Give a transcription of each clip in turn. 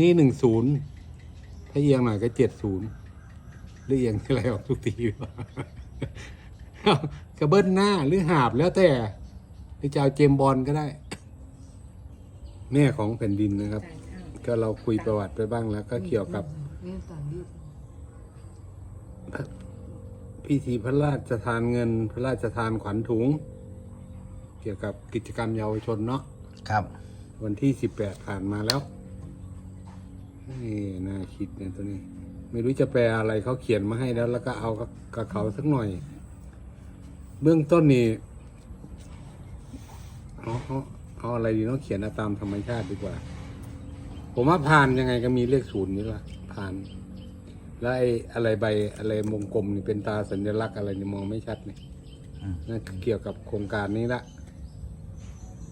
นี่หนึ่งศูนย์ถ้าเอียงหน่อยก็เจ็ดศูนย์หรือเอียงอะไรออกทุกทีวะเอากระเบิ้ลหน้าหรือหาบแล้วแต่หรือจะเอาเจมส์บอลก็ได้ แม่ของแผ่นดินนะครับ ก็เราคุยประวัติไปบ้างแล้ว ก็เกี่ยวกับเนี่ยต่างยืดพิธีพระราชทานเงิน พระราชทานขวัญถุง เกี่ยวกับกิจกรรมเยาวชนเนาะครับ วันที่สิบแปดผ่านมาแล้ว นี่น่าคิดเนี่ยตัวนี้ ไม่รู้จะแปลอะไรเขาเขียนมาให้แล้ว แล้วก็เอากับเขาสักหน่อย เบื้องต้นนี่เอาเอาเอาอะไรดีเนาะเขียนตามธรรมชาติดีกว่า ผมว่าผ่านยังไงก็มีเลขศูนย์นี่ละผ่าน แล้วไอ้อะไรใบอะไรวงกลมนี่เป็นตาสัญลักษณ์อะไรนี่มองไม่ชัดนี่นั่นเกี่ยวกับโครงการนี้ละ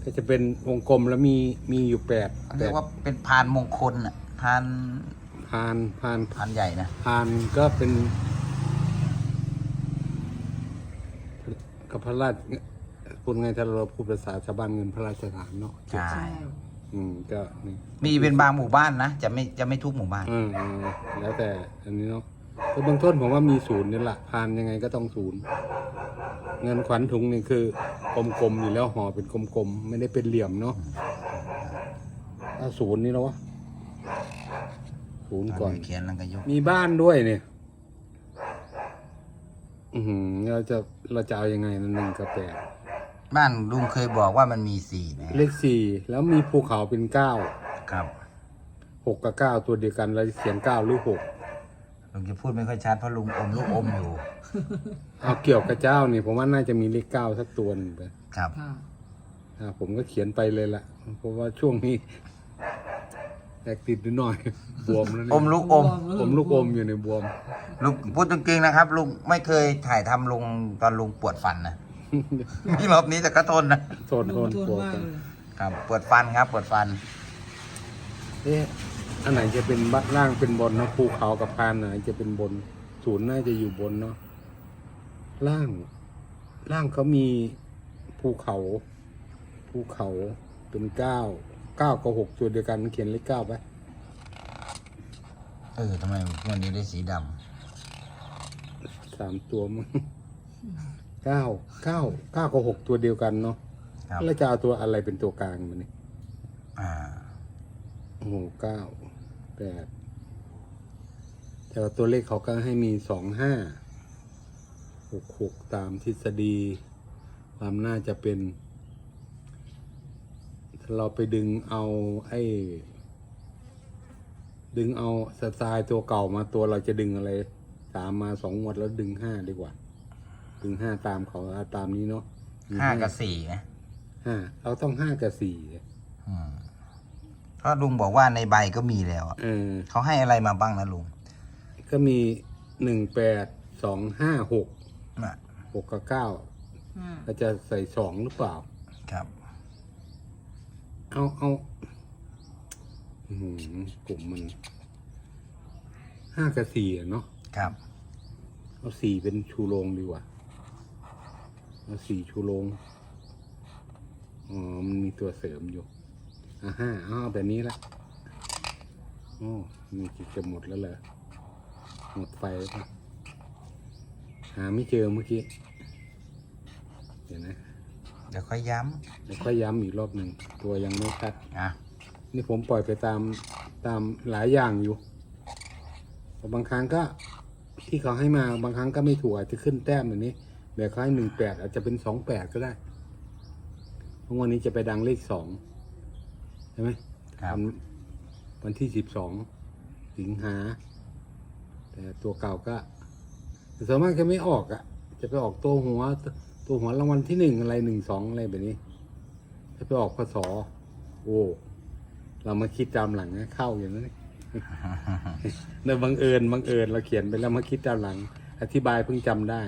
ก็จะเป็นวงกลมแล้วมีมีอยู่แปดเรียกว่าเป็นพานมงคลอะ พานพานพานพานใหญ่นะพานก็เป็นกับพระราชพูดไงถ้าเราพูดภาษาชาวบ้านเงินพระราชทานเนาะใช่ใช่อืมก็นี่มีเป็นบางหมู่บ้านนะจะไม่จะไม่ทุกหมู่บ้านอืมอืมแล้วแต่อันนี้เนาะก็เบื้องต้นผมว่ามีศูนย์นี่แหละพานยังไงก็ต้องศูนย์ เงินขวัญถุงนี่คือกลมๆอยู่แล้วห่อเป็นกลมๆไม่ได้เป็นเหลี่ยมเนาะถ้าศูนย์นี่แล้ววะ ศูนย์ก่อน เขียนแล้วก็ยกมีบ้านด้วยเนี่ย อือหือเราจะเราจะเอายังไงนะหนึ่งกับแปดบ้านลุงเคยบอกว่ามันมีสี่นะเลขสี่แล้วมีภูเขาเป็นเก้าครับหกกับเก้าตัวเดียวกันเราจะเขียนเก้าหรือหกลุงจะพูดไม่ค่อยชัดเพราะลุงอมลูกอมอยู่ เอาเกี่ยวกับเจ้านี่ผมว่าน่าจะมีเลขเก้าสักตัวหนึงไปครับ ค่ะ อ่าผมก็เขียนไปเลยละเพราะว่าช่วงนี้ แตกติดนิดหน่อย บวมแล้วอเนี่ยมลูกอม ผมลูกอมอยู่ในบวม ลุงพูดจริงๆนะครับลุงไม่เคยถ่ายทำลุงตอนลุงปวดฟันนะ นี่รอบนี้แต่ก็ทนนะโทนลโทงนทุนบวมมากกันเลยครับปวดฟันครับปวดฟัน เอ๊ะอันไหนจะเป็นบ้านล่างเป็นบนเนาะภูเขากับพานไหนจะเป็นบน ศูนย์น่าจะอยู่บนเนาะล่าง ล่างเขามีภูเขา ภูเขาเป็นเก้า เก้ากับหกตัวเดียวกันเขียนเลขเก้าไปเออทำไมวันนี้ได้สีดสามตัวมั้งเก้าเก้าเก้ากับหกตัวเดียวกันเนาะำครับ แล้วจะเอาตัวอะไรเป็นตัวกลางมันนี่อ่า โอ้โหเก้าแปดแต่ว่าตัวเลขเขาก็ให้มีสองห้าหกหกตามทฤษฎีความน่าจะเป็นถ้า เราไปดึงเอาไอ้ ดึงเอาสไตล์ตัวเก่ามาตัวเราจะดึงอะไรสามมาสองงวดแล้วดึงห้าดีกว่า ดึงห้าตามเขาเอาตามนี้เนาะมีห้ากับสี่นะห้าเราต้องห้ากับสี่อืมเพราะลุงบอกว่าในใบก็มีแล้วอะเออเขาให้อะไรมาบ้างนะลุง ก็มีหนึ่งแปดสองห้าหกน่ะหกกับเก้าอ่าก็จะใส่สองหรือเปล่า ครับ เอาเอาอื้อหือกลุ่มมันห้ากับสี่อะเนาะครับ เอาสี่เป็นชูโรงดีกว่า เอาสี่ชูโรงอ๋อมันมีตัวเสริมอยู่อะห้าเอาเอาแบบนี้ละโอ้มีกี่จะหมดแล้วเหรอหมดไฟแล้วปะหาไม่เจอเมื่อกี้ เดี๋ยวนะ เดี๋ยวค่อยย้เดี๋ยวค่อยย้ำอีกรอบหนึ่งตัวยังไม่ชัดำอะนี่ผมปล่อยไปตามตามหลายอย่างอยู่แต่บางครั้งก็ที่เขาให้มาบางครั้งก็ไม่ถูกอาจจะขึ้นแต้มแบบนี้แบบเขาให้หนึ่งแปดอาจจะเป็นสองแปดก็ได้เพราะวันนี้จะไปดังเลขสองใช่ไหมครับวันวันที่สิบสองสิงหา แต่ตัวเก่าก็แต่ส่วนมากจะไม่ออกอะ่ะ จะไปออกตัวหัว ตัวหัวรางวัลที่หนึ่งอะไรหนึ่งสองอะไรแบบนี้ ถ้าไปออกพศโอ้เรามาคิดตามหลังนะเข้าอย่างนั้นเนื่อบังเอิญบังเอิญเราเขียนไปแล้วมาคิดตามหลัง อธิบายเพิ่งจำได้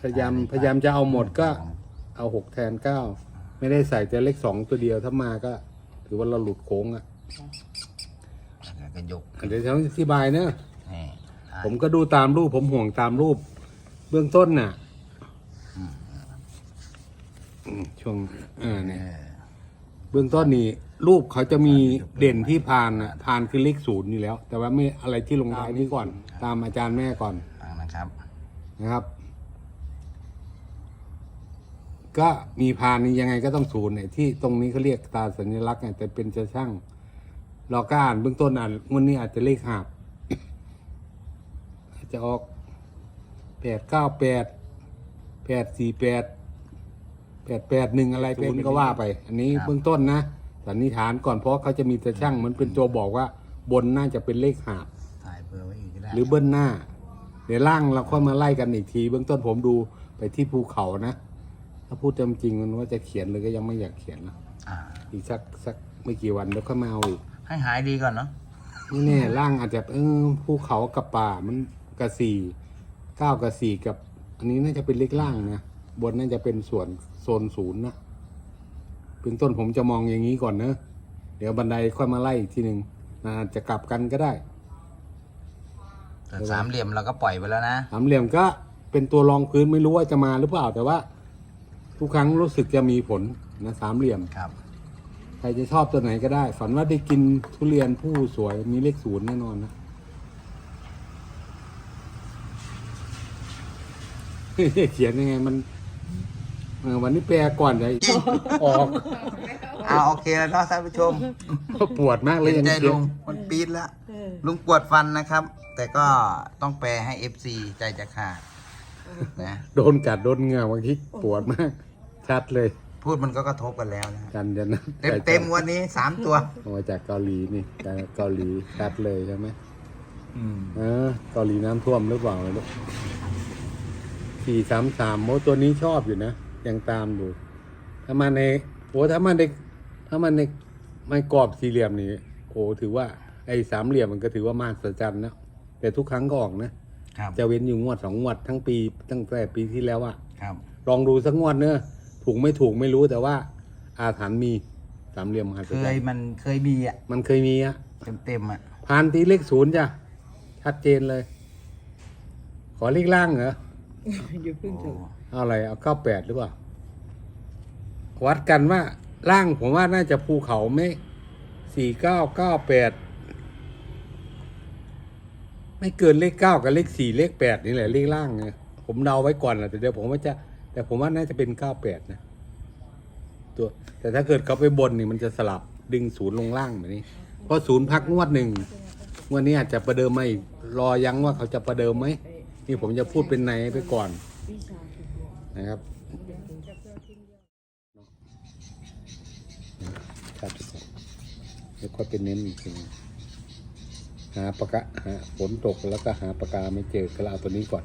พยายามพยายามจะเอาหมดก็ เอาหกแทนเก้าไม่ได้ใส่แต่เลขสองตัวเดียวถ้ามาก็ ถือว่าเราหลุดโค้งอะแล้วก็ยกเดี๋ยวฉันอธิบายเนอะนี่อะผมก็ดูตามรูปผมห่วงตามรูป เบื้องต้นน่ะ อืมช่วงอ่าเอเนี่ยอเบื้องต้นนี่รูปเขาจะมีเด่นที่พานนะพานคือเลขศูนย์อยู่แล้ว แต่ว่าไม่อะไรที่ลงท้ายนี้ก่อน ตามอาจารย์แม่ก่อนอ่านะครับ นะครับ ก็มีพานนี้ยังไงก็ต้องศูนย์เนี่ยที่ตรงนี้เขาเรียกตาสัญลักษณ์ไงแต่เป็นจะช่างเราก็อ่านเบื้องต้นอ่านงวดนี้อาจจะเลขหาบอาจจะออกแปดเก้าแปดแปดสี่แปด แปดแปดหนึ่งอะไรเป็นก็ว่าไป อันนี้ครับ เบื้องต้นนะสันนิษฐานก่อนเพราะเขาจะมีแต่ช่างเหมันเป็นตัวบอกว่า บนน่าจะเป็นเลขหาบ ถ่ายเพื่อไว้อีกก็ได้หรือเบิ้ลหน้า เดี๋ยวล่างเราค่อยมาไล่กันอีกที เบื้องต้นผมดูไปที่ภูเขานะ ถ้าพูดจำจริงมันว่าจะเขียนเลยก็ยังไม่อยากเขียนนะอ่าอีกสักสักไม่กี่วันเดี๋ยวค่อยมาเอาอีกให้หายดีก่อนเนาะนี่แน่ล่างอาจจะเออภูเขากับป่ามันกระสี่เก้ากับสี่กับ อันนี้น่าจะเป็นเลขล่างนะบนน่าจะเป็นส่วน โซนศูนย์นะเบื้องต้นผมจะมองอย่างนี้ก่อนเนอะเดี๋ยวบันไดค่อยมาไล่อีกทีหนึ่งอาจจะกลับกันก็ได้แต่สามเหลี่ยมเราก็ปล่อยไปแล้วนะสามเหลี่ยมก็เป็นตัวรองพื้นไม่รู้ว่าจะมาหรือเปล่า แต่ว่า ทุกครั้งรู้สึกจะมีผลนะสามเหลี่ยมครับ ใครจะชอบตัวไหนก็ได้ ฝันว่าได้กินทุเรียนผู้สวยมีเลขศูนย์แน่นอนนะเขียนยังไงมัน เออวันนี้แปลก่อนจะออกเอาโอเคแล้วเนาะท่านผู้ชมปวดมากเลยเห็นใจเขียลุนงมันปี๊ดแล้วเออลุงปวดฟันนะครับ แต่ก็ต้องแปลให้ FC ใจจะขาดนะโดนกัดโดนเหงื่อบางทีปวดมาก ชัดเลย พูดมันก็กระทบกันแล้วนะกันจะนะเต็มเต็มๆวันนี้สามตัวมาจากเกาหลีนี่จากเกาหลีชัดเลยใช่ไหมอืมเออเกาหลีน้ำท่วมหรือเปล่าไม่รู้สี่สามสามโมตัวนี้ชอบอยู่นะ ยังตามอยู่ ถ้ามาในโอ้ถ้ามันในถ้ามันในไม่กรอบสี่เหลี่ยมนี่โอ้ถือว่าไอ้สามเหลี่ยมมันก็ถือว่ามหัศจรรย์นะแต่ทุกครั้งก็ออกนะครับจะเว้นอยู่งวดสองงวดทั้งปีตั้งแต่ปีที่แล้วอะครับลองดูสักงวดเนอะถูกไม่ถูกไม่รู้แต่ว่า อาถรรพ์มีสามเหลี่ยมมหัศเคจรยรย์มันเคยมีอะมันเคยมีอะเต็มเต็มๆอะผ่านทีเลขศูนย์จ้ะชัดเจนเลย ขอเลขล่างเหรอ อย่าเพิ่งถึงอาอะไรเอาเก้าแปดหรือเปล่า วัดกันว่าล่างผมว่าน่าจะภูเขาไหมสี่เก้าเก้าแปดไม่เกินเลขเก้ากับเลขสี่เลขแปดนี่แหละเลขล่างไงผมเดาไว้ก่อนแหละแต่เดี๋ยวผมว่าจะ แต่ผมว่าน่าจะเป็นเก้าแปดนะตัวแต่ถ้าเกิดเขาไปบนนี่มันจะสลับดึงศูนย์ลงล่างแบบนี้ เพราะศูนย์พักงวดหนึ่งงวดนี้อาจจะประเดิมไหมรอยังว่าเขาจะประเดิมไหม นี่ผมจะพูดเป็นในไปก่อนนะครับครับทุกคนแล้วค่อยเป็นเน้นอีกทีหนึ่งหาปากกาหาฝนตกแล้วก็หาปากกาไม่เจอก็เลยเอาตัวนี้ก่อน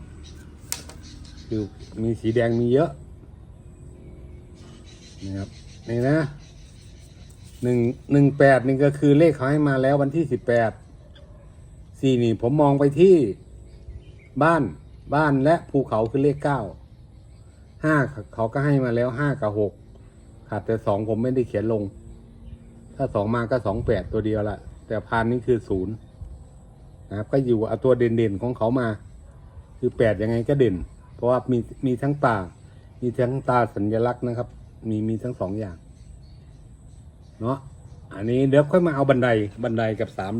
คือมีสีแดงมีเยอะนะครับนี่นะหนึ่งหนึ่งแปดนี่ก็คือเลขเขาให้มาแล้ววันที่สิบแปดสี่นี่ผมมองไปที่ บ้านบ้านและภูเขาคือเลขเก้าห้าเขาก็ให้มาแล้วห้ากับหกขาดแต่สองผมไม่ได้เขียนลง ถ้าสองมาก็สองแปดตัวเดียวละแต่พานนี่คือศูนย์นะครับ ก็อยู่เอาตัวเด่นๆของเขามา คือแปดยังไงก็เด่น เพราะว่ามีมีทั้งปามีทั้งตาสัญลักษณ์นะครับ มีมีทั้งสองอย่าง เนาะอันนี้เดี๋ยวค่อยมาเอาบันไดบันไดกับสามเหลี่ยม